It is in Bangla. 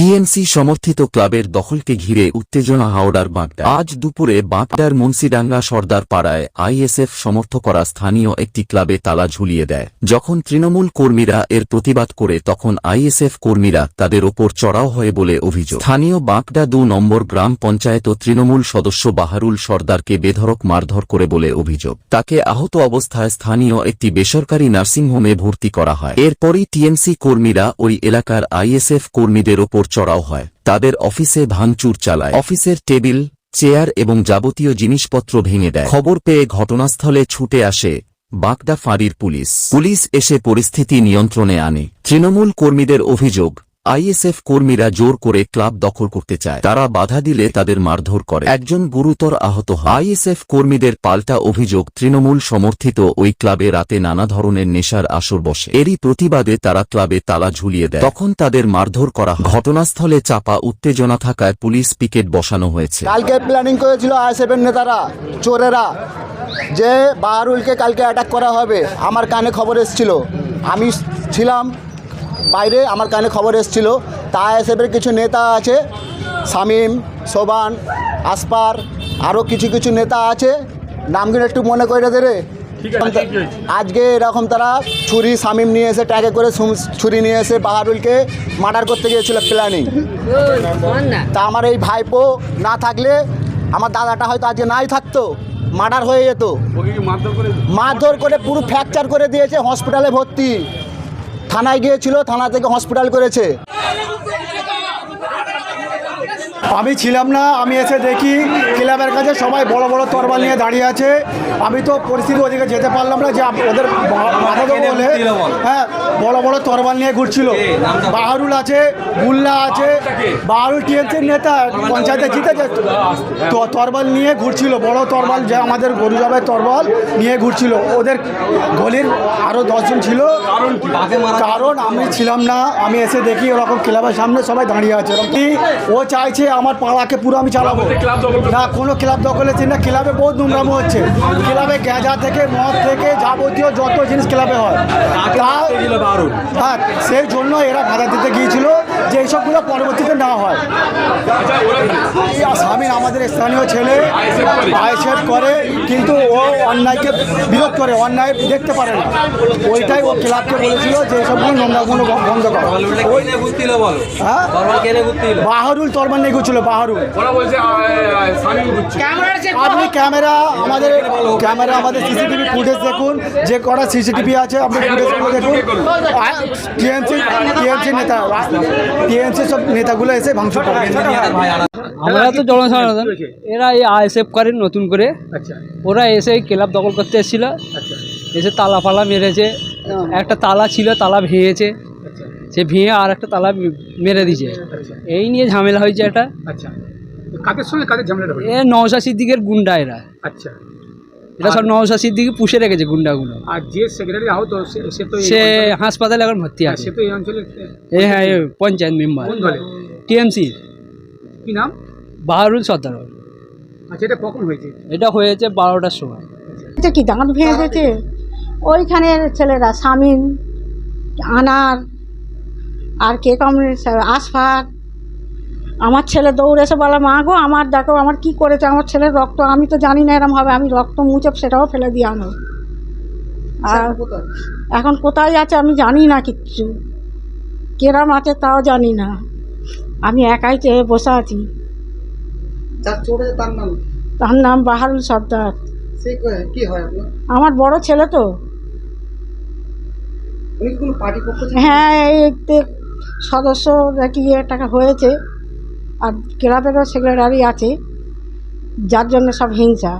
টিএমসি সমর্থিত ক্লাবের দখলকে ঘিরে উত্তেজনা হাওড়ার বাগদা। আজ দুপুরে বাগদার মুন্সিডাঙ্গা সর্দার পাড়ায় আইএসএফ সমর্থ করা স্থানীয় একটি ক্লাবে তালা ঝুলিয়ে দেয়। যখন তৃণমূল কর্মীরা এর প্রতিবাদ করে তখন আইএসএফ কর্মীরা তাদের ওপর চড়াও হয় বলে অভিযোগ। স্থানীয় বাগদা দু নম্বর গ্রাম পঞ্চায়েত ও তৃণমূল সদস্য বাহারুল সর্দারকে বেধড়ক মারধর করে বলে অভিযোগ। তাকে আহত অবস্থায় স্থানীয় একটি বেসরকারি নার্সিংহোমে ভর্তি করা হয়। এরপরই টিএমসি কর্মীরা ওই এলাকার আইএসএফ কর্মীদের ওপর চড়াও হয়। তাদের অফিসে ভাঙচুর চালায়। অফিসের টেবিল, চেয়ার এবং যাবতীয় জিনিসপত্র ভেঙে দেয়। খবর পেয়ে ঘটনাস্থলে ছুটে আসে বাগদা ফাঁড়ির পুলিশ। পুলিশ এসে পরিস্থিতি নিয়ন্ত্রণে আনে। তৃণমূল কর্মীদের অভিযোগ আইএসএফ কর্মীরা জোর করে ক্লাব দখল করতে চায়। তারা বাধা দিলে তাদের মারধর করে। একজন গুরুতর আহত হয় আইএসএফ কর্মীদের পাল্টা অভিযোগ তৃণমূল সমর্থিত ওই ক্লাবে রাতে নানা ধরনের নেশার আসর বসে। এরই প্রতিবাদে তারা ক্লাবে তালা ঝুলিয়ে দেয়। তখন তাদের মারধর করা ঘটনাস্থলে চাপা উত্তেজনা থাকায় পুলিশ পিকেট বসানো হয়েছে। কালকে প্ল্যানিং করেছিল আইএসএফের নেতারা, চোরেরা, যে বাহারুলকে কালকে অ্যাটাক করা হবে। আমার কানে খবর এসেছিল। আমি ছিলাম বাইরে আমার কানে খবর এসেছিল। তা আইএসএফের কিছু নেতা আছে শামীম সোবান আসপার আরও কিছু কিছু নেতা আছে। নামগুলো একটু মনে করে দে রে। আজকে এরকম তারা ছুরি শামীম নিয়ে এসে ট্যাগে করে ছুরি নিয়ে এসে বাহারুলকে মার্ডার করতে গিয়েছিল প্ল্যানিং তা আমার এই ভাইপো না থাকলে আমার দাদাটা হয়তো আজকে নাই থাকতো মার্ডার হয়ে যেত। মারধর করে পুরো ফ্র্যাকচার করে দিয়েছে হসপিটালে ভর্তি। থানায় গিয়েছিল থানা থেকে হসপিটাল করেছে। আমি ছিলাম না আমি এসে দেখি ক্লাবের কাছে সবাই বড় বড় তরবাল নিয়ে দাঁড়িয়ে আছে। আমি তো পরিস্থিতি ওদিকে যেতে পারলাম না যে ওদের বলে? হ্যাঁ বড় বড় তরবাল নিয়ে ঘুরছিল। বাহারুল আছে গুল্লা আছে বাহারুল টিএমসির নেতা পঞ্চায়েতে জিতেছে। তরবাল নিয়ে ঘুরছিল বড় তরবাল যে আমাদের গরু জবাই তরবাল নিয়ে ঘুরছিল। ওদের গলির আরও দশজন ছিল। কারণ আমি ছিলাম না আমি এসে দেখি ওরকম ক্লাবের সামনে সবাই দাঁড়িয়ে আছে। এরকম কি? ও চাইছে আমার পাড়াকে পুরো আমি চালাবো। না কোনো ক্লাব দখলে না ক্লাবে বহুত নোংরামো হচ্ছে। ক্লাবে গ্যাজা থেকে মদ থেকে যাবতীয় যত জিনিস ক্লাবে হয় তা- হ্যাঁ সেই জন্য এরা বাধা দিতে গিয়েছিল যে এইসবগুলো পরবর্তীতে না হয়। স্বামী আমাদের স্থানীয় ছেলে আইসেট করে কিন্তু ও অন্যায়কে বিরোধ করে অন্যায় দেখতে পারে না। ওইটাই ও ক্লাবকে বলেছিল যে এইসবগুলো নোংরাগুলো বন্ধ করো। হ্যাঁ? বাহারুল তরমান নিয়ে ঘুরছিল বাহারুল আপনি ক্যামেরা আমাদের ক্যামেরা আমাদের সিসিটিভি ফুটেজ দেখুন যে কটা সিসিটিভি আছে আপনি ফুটেজগুলো দেখুন। টিএমসি টিএমসি নেতা টিএমসি সব নেতাগুলো এসে ভাঙচুর করে। আমরা তো জনসাধারণ এরা এই আইএসএফ করেন নতুন করে। ওরা এসে এই ক্লাব দখল করতে এসেছিল। এসে তালা ফালা মেরেছে। একটা তালা ছিল তালা ভেঙেছে। সে ভেঙে আর একটা তালা মেরে দিয়েছে। এই নিয়ে ঝামেলা হয়েছে একটা আচ্ছা। কাদের সঙ্গে কাদের ঝামেলাটা এ নওশা সিদ্দিকের গুন্ডা এরা। আচ্ছা। এটা সব নওশা সিদ্দিকে পুষে রেখেছে গুন্ডাগুলো। আর যে সেক্রেটারি আহত সে- তো সে হাসপাতালে এখন ভর্তি হ্যাঁ, আছে। সে তো এই অঞ্চলে এ হ্যাঁ পঞ্চায়েত মেম্বার। কোন দলে? টিএমসি। কি নাম? বাহারুল সর্দার। আচ্ছা এটা কখন হয়েছে? এটা হয়েছে বারোটার সময়। এটা কি দাঁত ভেঙে গেছে? ওইখানের ছেলেরা সামিন আনার আর কে কমরে আসফার আমার ছেলে দৌড়ে এসে বলে মা গো আমার দেখো আমার কি করেছে? আমার ছেলের রক্ত আমি তো জানি না এরম হবে আমি রক্ত মুছে সেটাও ফেলে দিয়ে আনো। আর এখন কোথায় আছে আমি জানি না কিচ্ছু। কেরাম আছে তাও জানি না। আমি একাই চেয়ে বসে আছি। তার নাম বাহারুল সর্দার। আমার বড় ছেলে তো। হ্যাঁ এই সদস্য নাকি টাকা হয়েছে। আর ক্লাবেরও সেক্রেটারি আছে যার জন্য সব হিংসা।